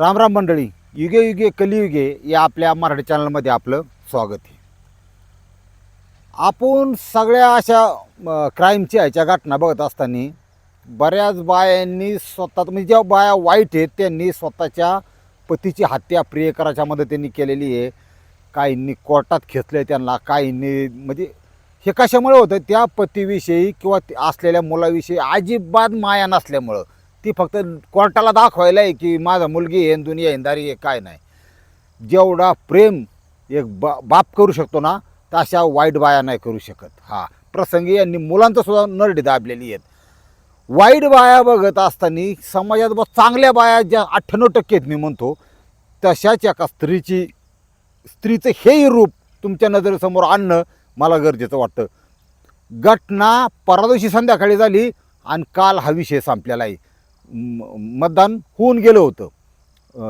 रामराम मंडळी युगे युगे कलियुगे या आपल्या मराठी चॅनलमध्ये आपलं स्वागत आहे. आपण सगळ्या अशा क्राईमच्या ह्याच्या घटना बघत असताना बऱ्याच बायांनी स्वतः म्हणजे ज्या बाया वाईट आहेत त्यांनी स्वतःच्या पतीची हत्या प्रियकराच्या मदतीने केलेली आहे. काहींनी कोर्टात खेचले त्यांना काहींनी म्हणजे हे कशामुळे होतं? त्या पतीविषयी किंवा ते असलेल्या मुलाविषयी अजिबात माया नसल्यामुळं. ती फक्त कोर्टाला दाखवायला आहे की माझा मुलगी आहे दुनिया हिंदारी आहे काय नाही. जेवढा प्रेम एक बा बाप करू शकतो ना तशा वाईट बाया नाही करू शकत. हा प्रसंगी यांनी मुलांचं सुद्धा नरडी दाबलेली आहेत. वाईट बाया बघत असताना समाजात बघ चांगल्या बाया ज्या अठ्ठ्याण्णव टक्के आहेत मी म्हणतो तशाच एका स्त्रीची स्त्रीचं हेही रूप तुमच्या नजरेसमोर आणणं मला गरजेचं वाटतं. घटना परदिवशी संध्याकाळी झाली आणि काल हा विषय संपलेला आहे. मतदान होऊन गेलं होतं.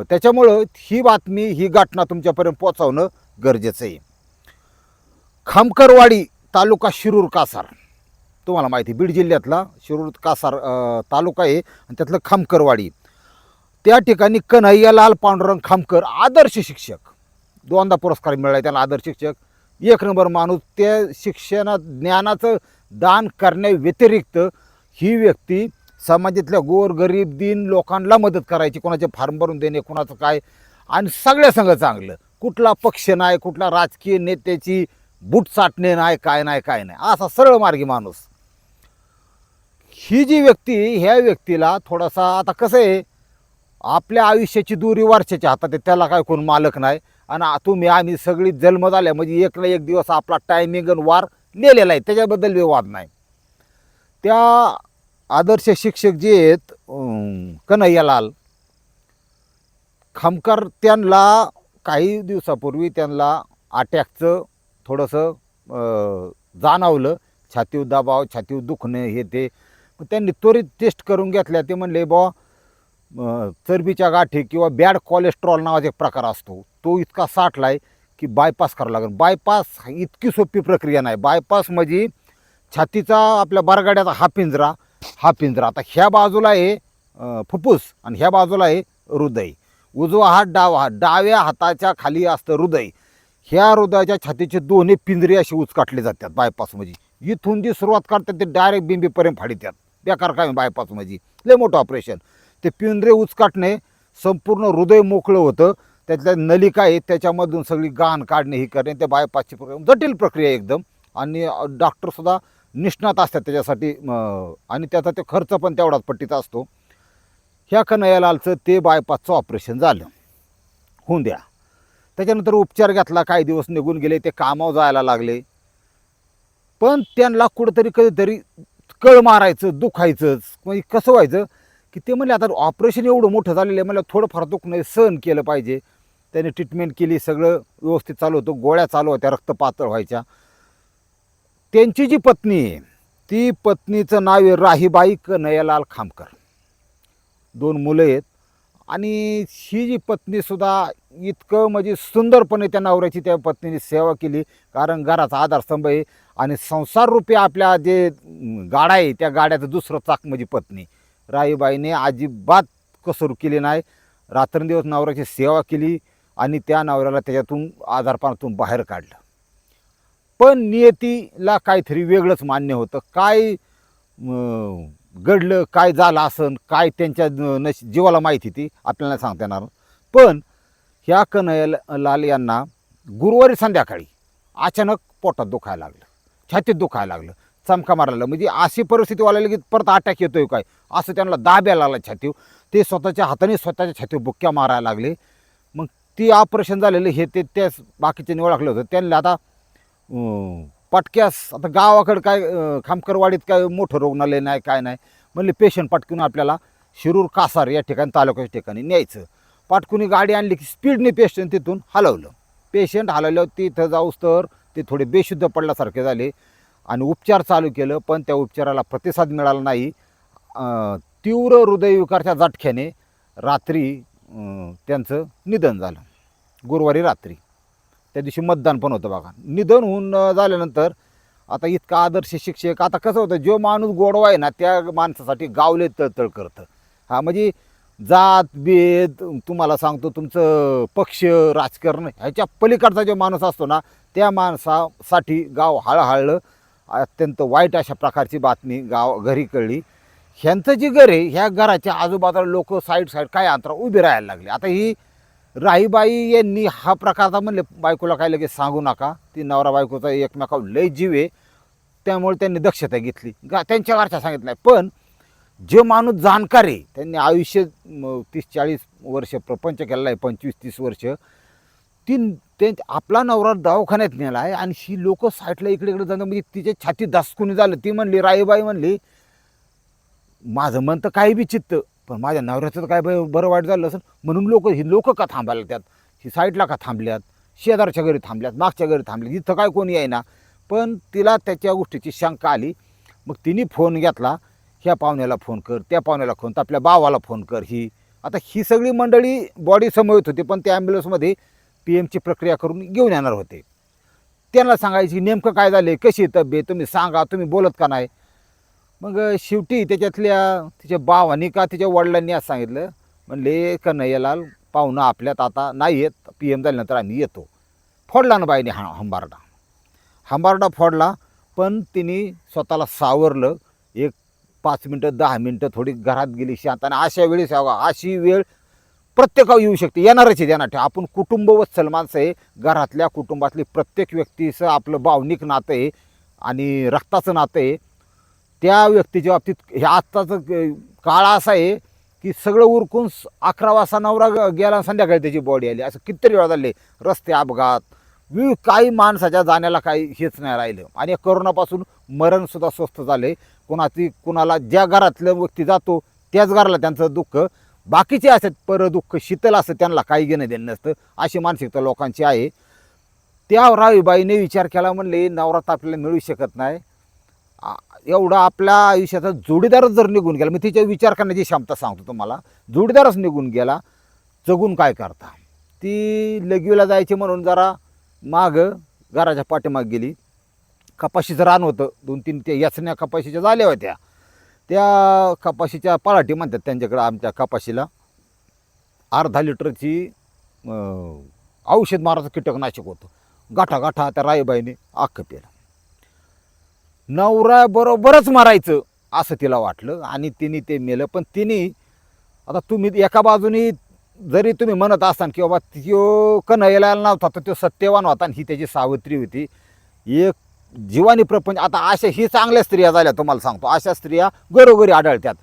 त्याच्यामुळं ही बातमी ही घटना तुमच्यापर्यंत पोचवणं गरजेचं आहे. खामकरवाडी तालुका शिरूर कासार. तुम्हाला माहिती आहे, बीड जिल्ह्यातला शिरूर कासार तालुका आहे आणि त्यातलं खामकरवाडी. त्या ठिकाणी कन्हैयालाल पांडुरंग खामकर आदर्श शिक्षक. दोनदा पुरस्कार मिळाला त्याला आदर्श शिक्षक. एक नंबर माणूस त्या शिक्षणात ज्ञानाचं दान करण्याव्यतिरिक्त ही व्यक्ती समाजातल्या गोरगरीब दिन लोकांना मदत करायची कोणाचे फार्म भरून देणे कोणाचं काय. आणि सगळ्या संग चांगलं. कुठला पक्ष नाही कुठला राजकीय नेत्याची बूट चाटणे नाही काय नाही काय नाही. असा सरळ मार्गी माणूस. ही जी व्यक्ती ह्या व्यक्तीला थोडासा आता कसं आहे आपल्या आयुष्याची दुरी वर्षाच्या हातात आहे त्याला काय कोण मालक नाही. आणि तुम्ही आम्ही सगळी जन्म झाल्या म्हणजे एक ना एक दिवस आपला टायमिंग आणि वार लिहिलेला आहे त्याच्याबद्दल विवाद नाही. त्या आदर्श शिक्षक जे आहेत कन्हैयालाल खामकर त्यांना काही दिवसापूर्वी त्यांना अटॅकचं थोडंसं जाणवलं. छातीव दबाव छातीव दुखणे हे ते. त्यांनी त्वरित टेस्ट करून घेतल्या. ते म्हणले बुवा चरबीच्या गाठी किंवा बॅड कोलेस्ट्रॉल नावाचा एक प्रकार असतो. तो इतका साठला आहे की बायपास करावं लागेल. बायपास इतकी सोपी प्रक्रिया नाही. बायपास म्हणजे छातीचा आपल्या बरगाड्याचा हा पिंजरा हा पिंजरा. आता ह्या बाजूला आहे अं, फुफ्फुस आणि ह्या बाजूला आहे हृदय. उजवा हात डावा हात. डाव्या हाताच्या खाली असतं हृदय. ह्या हृदयाच्या छातीचे दोन्ही पिंजरे असे उचकाटले जातात बायपासमध्ये. इथून जी सुरुवात करतात ते डायरेक्ट बिंबीपर्यंत फाडितात बेकार काय बायपासमध्ये. लय मोठं ऑपरेशन ते पिंजरे उचकाटणे संपूर्ण हृदय मोकळं होतं. त्यातल्या नलिका आहेत त्याच्यामधून सगळी गाण काढणे ही करणे ते बायपासची प्रक्रिया जटिल प्रक्रिया एकदम. आणि डॉक्टरसुद्धा निष्णात असतात त्याच्यासाठी आणि त्याचा ते खर्च पण तेवढाच पट्टीचा असतो. ह्या कन्हैयालालचं ते बायपासचं ऑपरेशन झालं. होऊन द्या. त्याच्यानंतर उपचार घेतला काही दिवस निघून गेले ते कामावर जायला लागले. पण त्यांना कुठंतरी कधीतरी कळ मारायचं दुखायचंच. म्हणजे कसं व्हायचं की ते म्हणले आता ऑपरेशन एवढं मोठं झालेलं आहे मला थोडंफार दुखणं सहन केलं पाहिजे. त्याने ट्रीटमेंट केली सगळं व्यवस्थित चालू होतं गोळ्या चालू होत्या रक्त पातळ व्हायच्या. त्यांची जी पत्नी आहे ती पत्नीचं नाव आहे राहीबाई कन्हैयालाल खामकर. दोन मुलं आहेत आणि ही जी पत्नीसुद्धा इतकं म्हणजे सुंदरपणे त्या नवऱ्याची त्या पत्नीने सेवा केली कारण घराचा आधारस्तंभ आहे आणि संसाररूपी आपल्या जे गाडा आहे त्या गाड्याचं दुसरं चाक म्हणजे पत्नी. राईबाईने अजिबात कसर केली नाही. रात्रंदिवस नवऱ्याची सेवा केली आणि त्या नवऱ्याला त्याच्यातून आधारपणातून बाहेर काढलं. पण नियतीला काहीतरी वेगळंच मान्य होतं. काय घडलं काय झालं असन काय त्यांच्या नश जीवाला माहिती ती आपल्याला सांगता येणार. पण ह्या कन्हैया लाल यांना गुरुवारी संध्याकाळी अचानक पोटात दुखायला लागलं. छातीत दुखायला लागलं. चमका मारायला म्हणजे अशी परिस्थिती वाला की परत अटॅक येतोय काय? असं त्यांना दाब यायला लागला छातीव ते स्वतःच्या हाताने स्वतःच्या छातीवर बुक्क्या मारायला लागले. मग ती ऑपरेशन झालेलं हे ते त्याच बाकीच्यांनी ओळखलं होतं. त्यांना आता पटक्यास. आता गावाकडं काय खामकरवाडीत काय मोठं रुग्णालय नाही काय नाही. म्हणले पेशंट पटकून आपल्याला शिरूर कासार या ठिकाणी तालुक्याच्या ठिकाणी न्यायचं. पाटकुनी गाडी आणली की स्पीडने पेशंट तिथून हलवलं. पेशंट हलवलं तिथं जाऊस तर ते थोडे बेशुद्ध पडल्यासारखे झाले. आणि उपचार चालू केलं पण त्या उपचाराला प्रतिसाद मिळाला नाही. तीव्र हृदयविकारच्या जाटख्याने रात्री त्यांचं निधन झालं. गुरुवारी रात्री. त्या दिवशी मतदान पण होतं बघा. निधन होऊन झाल्यानंतर आता इतका आदर्श शिक्षक आता कसं होतं जो माणूस गोडवा आहे ना त्या माणसासाठी गावले तळतळ करतं. हा म्हणजे जात भेद तुम्हाला सांगतो तुमचं पक्ष राजकारण ह्याच्या पलीकडचा जो माणूस असतो ना त्या माणसासाठी गाव हळहळलं अत्यंत वाईट अशा प्रकारची बातमी गाव घरी कळली. ह्यांचं जी घर आहे ह्या घराच्या आजूबाजूला लोक साईड साईड काय अंतरा उभे राहायला लागले. आता ही राहीबाई यांनी हा प्रकारचा म्हणले बायकोला काय लगेच सांगू नका. ती नवरा बायकोचा एकमेकावर लय जीव आहे. त्यामुळे त्यांनी दक्षता घेतली. गा त्यांच्या घरच्या सांगितलं नाही. पण जे माणूस जाणकार आहे त्यांनी आयुष्य तीस चाळीस वर्ष प्रपंच केलेला आहे पंचवीस तीस वर्ष ती ते आपला नवरा दवाखान्यात नेला आहे आणि ही लोक साईडला इकडे इकडे जाणं म्हणजे तिच्या छाती दासकुनी झालं. ती म्हणली राईबाई म्हणली माझं मन तर काही बी चित्त पण माझ्या नवऱ्याचं तर काय ब- बरं वाईट झालं असेल. म्हणून लोक ही लोक का थांबायला त्यात ही साईडला का थांबल्यात? शेजारच्या घरी थांबल्यात मागच्या घरी थांबल्यात? इथं काय कोणी आहे ना? पण तिला त्याच्या गोष्टीची शंका आली. मग तिने फोन घेतला. ह्या पाहुण्याला फोन कर त्या पाहुण्याला फोन तर आपल्या भावाला फोन कर ही. आता ही सगळी मंडळी बॉडी समवेत होती पण त्या ॲम्ब्युलन्समध्ये पी एमची प्रक्रिया करून घेऊन येणार होते. त्यांना सांगायची नेमकं काय झालं कशी तब्येत? तुम्ही सांगा तुम्ही बोलत का नाही? मग शेवटी त्याच्यातल्या तिच्या भावानी का तिच्या वडिलांनी असं सांगितलं म्हणले कन्हैयालाल पाहुणं आपल्यात आता नाही येत पी एम झाल्यानंतर आम्ही येतो. फोडला ना बाईने हा हंबारडा. हंबारडा फोडला पण तिने स्वतःला सावरलं. एक पाच मिनटं दहा मिनटं थोडी घरात गेली शांत आणि अशा वेळेस अशी वेळ प्रत्येकावर येऊ शकते. येणारच येणार ठेव ठेवा. आपण कुटुंब व माणसं आहे. घरातल्या कुटुंबातली प्रत्येक व्यक्तीचं आपलं भावनिक नातं आहे आणि रक्ताचं नातं आहे. त्या व्यक्तीच्या बाबतीत हे आत्ताचं काळ असा आहे की सगळं उरकून अकरा वाजता नवरा ग- गेला संध्याकाळी त्याची बॉडी आली. असं कितीतरी वेळा झाले रस्ते अपघात. विविध काही माणसाच्या जाण्याला काही हेच नाही राहिलं. आणि करोनापासून मरणसुद्धा स्वस्त झाले कोणाची कुणाला ज्या घरातलं व्यक्ती जातो त्याच घराला त्यांचं दुःख. बाकीचे असतात पर दुःख शीतल असतं त्यांना काही घेणं देणं नसतं. अशी मानसिकता लोकांची आहे. त्या रावीबाईने विचार केला म्हणले नवरात्र आपल्याला मिळू शकत नाही. एवढा आपल्या आयुष्याचा जोडीदारच जर निघून गेला मी तिच्या विचार करण्याची क्षमता सांगतो तुम्हाला जोडीदारच निघून गेला जगून काय करता? ती लगवीला जायची म्हणून जरा माग घराच्या पाठीमाग गेली. कपाशीचं रान होतं दोन तीन ते याचण्या कपाशीच्या झाल्या होत्या. त्या कपाशीच्या पराठी म्हणतात त्यांच्याकडं आमच्या कपाशीला. अर्धा लिटरची औषध मारायचं कीटकनाशक होतं. गाठा गाठा त्या राईबाईने आख्खं पेलं. नवरा बरोबरच मारायचं असं तिला वाटलं. आणि तिने ते मेलं. पण तिने आता तुम्ही एका बाजूनी जरी तुम्ही म्हणत असाल की बाबा तो कन्हैयाला नव्हता तर तो सत्यवान होता आणि ही त्याची सावित्री होती. एक जीवानी प्रपंच आता अशा ही चांगल्या स्त्रिया झाल्या तुम्हाला सांगतो. अशा स्त्रिया घरोघरी आढळतात.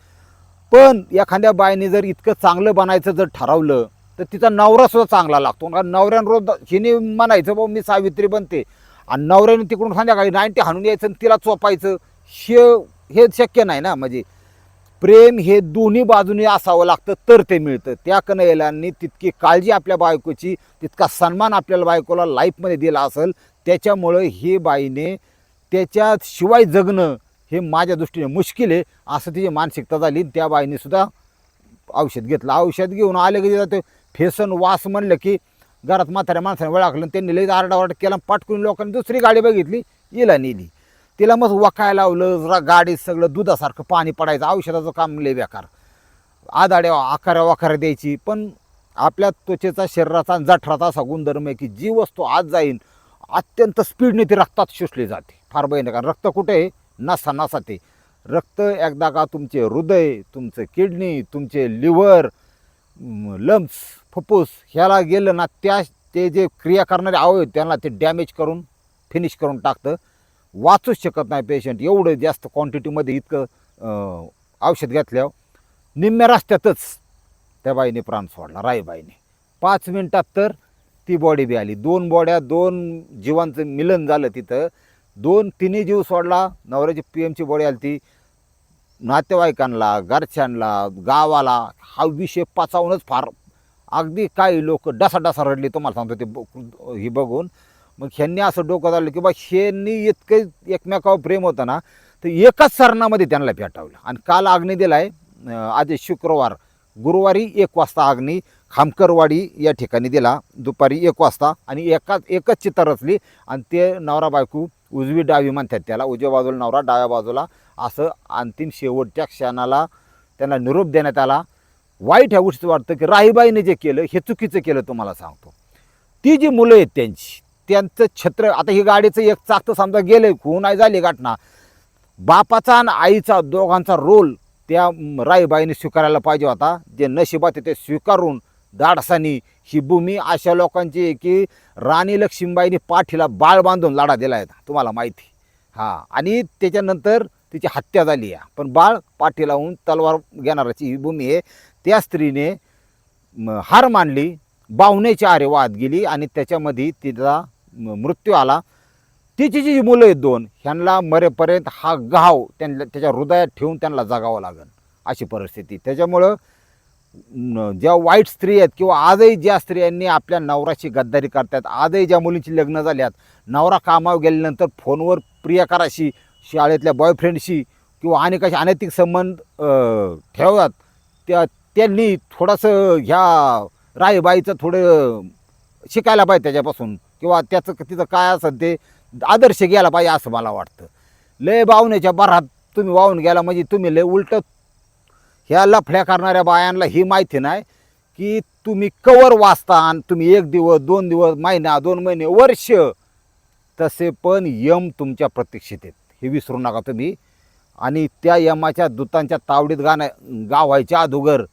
पण एखाद्या बाईने जर इतकं चांगलं बनायचं जर ठरवलं तर तिचा नवरासुद्धा चांगला लागतो. कारण रोज हिने म्हणायचं बाबा मी सावित्री बनते. आणि नवऱ्याने तिकडून संध्याकाळी नाईन्टी हाणून यायचं आणि तिला चोपायचं. हे हे शक्य नाही ना म्हणजे प्रेम हे दोन्ही बाजूने असावं लागतं तर ते मिळतं. त्या कनयलांनी तितकी काळजी आपल्या बायकोची तितका सन्मान आपल्याला बायकोला लाईफमध्ये दिला असेल त्याच्यामुळं ही बाईने त्याच्याशिवाय जगणं हे माझ्या दृष्टीने मुश्किल आहे असं तिची मानसिकता झाली. त्या बाईने सुद्धा औषध घेतलं. औषध घेऊन आले की ते फेसन वास म्हणलं की घरात म्हाताऱ्या माणसाने वळखलं त्यांनी लई आरडाओरड केला पाटकून लोकांनी दुसरी गाडी बघितली हिला नेली. तिला मग वकायला लावलं गाडी गाडीत सगळं दुधासारखं पाणी पडायचं औषधाचं काम लय बेकार. आदाड्या आकाऱ्या वाकाऱ्या द्यायची पण आपल्या त्वचेचा शरीराचा जठराचा असा गुणधर्म आहे की जी वस्तू आज जाईन अत्यंत स्पीडने ती रक्तात शोषली जाते. फार बहिण कारण रक्त कुठे आहे? नसा नसा ते. रक्त एकदा का तुमचे हृदय तुमचं किडनी तुमचे लिव्हर लम्स फुफ्फुस ह्याला गेलं ना त्या ते जे क्रिया करणारे अवयव त्यांना ते डॅमेज करून फिनिश करून टाकतं. वाचूच शकत नाही पेशंट एवढं जास्त क्वांटिटीमध्ये इतकं औषध घेतल्यावर निम्म्या रस्त्यातच त्या बाईने प्राण सोडला. राईबाईने पाच मिनटात तर ती बॉडी बी आली. दोन बॉड्या दोन जीवांचं मिलन झालं तिथं. दोन तिन्ही जीव सोडला. नवऱ्याची पी एमची बॉडी आली ती. नातेवाईकांना घरच्यांना गावाला हा विषय पाचावूनच फार अगदी काही लोक डसा डसा रडली तुम्हाला सांगतो ते ब- ही बघून. मग ह्यांनी असं डोकं झालं की बा ह्यांनी इतकं एकमेकावर प्रेम होतं ना तर एकाच सरणामध्ये त्यांना पेटावलं आणि काल अग्नी दिला आहे आज शुक्रवार गुरुवारी एक वाजता अग्नी खामकरवाडी या ठिकाणी दिला दुपारी एक वाजता आणि एकाच एकच चित्र रचली आणि ते नवरा बायको उजवी डावी म्हणतात त्याला उजव्या बाजूला नवरा डाव्या बाजूला असं अंतिम शेवटच्या क्षणाला त्यांना निरोप देण्यात आला. वाईट ह्या गोष्टीचं वाटतं की राहीबाईने जे केलं हे चुकीचं केलं तुम्हाला सांगतो. ती जी मुलं आहेत त्यांची त्यांचं छत्र आता ही गाडीचं एक चाक तर समजा गेलं खून नाही झाली घटना. बापाचा आणि आईचा दोघांचा रोल त्या राईबाईने स्वीकारायला पाहिजे होता. जे नशिबात ते स्वीकारून दाडसानी ही भूमी अशा लोकांची आहे की राणी लक्ष्मीबाईने पाठीला बाळ बांधून लढा दिला आहे तुम्हाला माहिती. हां आणि त्याच्यानंतर तिची हत्या झाली आहे. पण बाळ पाठी लावून तलवार घेणाराची ही भूमी आहे. त्या स्त्रीने हार मानली बावण्याच्या आरे वाहत गेली आणि त्याच्यामध्ये तिचा मृत्यू आला. तिची जी मुलं आहेत दोन ह्यांना मरेपर्यंत हा घाव त्यांना त्याच्या हृदयात ठेवून त्यांना जगावं लागेल अशी परिस्थिती. त्याच्यामुळं ज्या वाईट स्त्री आहेत किंवा आजही ज्या स्त्रियांनी आपल्या नवराशी गद्दारी करतात आजही ज्या मुलींची लग्न झाल्यात नवरा कामावर गेल्यानंतर फोनवर प्रियकाराशी शाळेतल्या बॉयफ्रेंडशी किंवा अनेकाशी अनैतिक संबंध ठेवतात त्या त्यांनी थोडंसं ह्या राईबाईचं थोडं शिकायला पाहिजे त्याच्यापासून. किंवा त्याचं तिचं काय असेल ते आदर्श घ्यायला पाहिजे असं मला वाटतं. लय बावण्याच्या बरात तुम्ही वाहून गेला म्हणजे तुम्ही लय उलटं. ह्या लफड्या करणाऱ्या बायांना ही माहिती नाही की तुम्ही कवर वाचता आणि तुम्ही एक दिवस दोन दिवस महिना दोन महिने वर्ष तसे पण यम तुमच्या प्रतीक्षित आहेत. हे विसरू नका तुम्ही. आणि त्या यमाच्या दूतांच्या तावडीत गाण्या गावायच्या अगोदर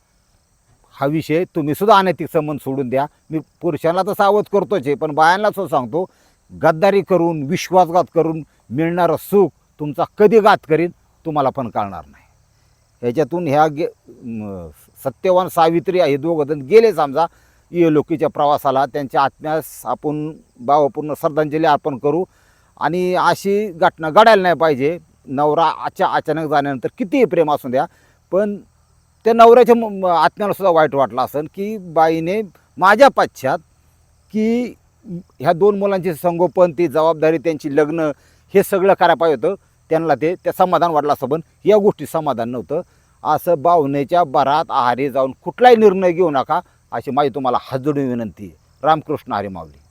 हा विषय तुम्हीसुद्धा अनैतिक संबंध सोडून द्या. मी पुरुषांना तर सावध करतोच आहे पण बायांना सांगतो गद्दारी करून विश्वासघात करून मिळणारं सुख तुमचा कधी घात करीन तुम्हाला पण कळणार नाही. ह्याच्यातून ह्या गे सत्यवान सावित्री हे दोघं जण गेले समजा लोकीच्या प्रवासाला त्यांच्या आत्म्यास आपण भावपूर्ण श्रद्धांजली अर्पण करू. आणि अशी घटना घडायला नाही पाहिजे. नवरा आच्या अचानक जाण्यानंतर कितीही प्रेम असू द्या पण त्या नवऱ्याच्या म- आत्म्याला सुद्धा वाईट वाटलं असेल की बाईने माझ्या पाश्चात की ह्या दोन मुलांची संगोपन ती जबाबदारी त्यांची लग्न हे सगळं करायला पाहिजे होतं. त्यांना ते त्या समाधान वाटलं असं पण या गोष्टी समाधान नव्हतं. असं भावनेच्या बरात आहारी जाऊन कुठलाही निर्णय घेऊ नका अशी माझी तुम्हाला हजडून विनंती आहे. रामकृष्ण हरी माऊली.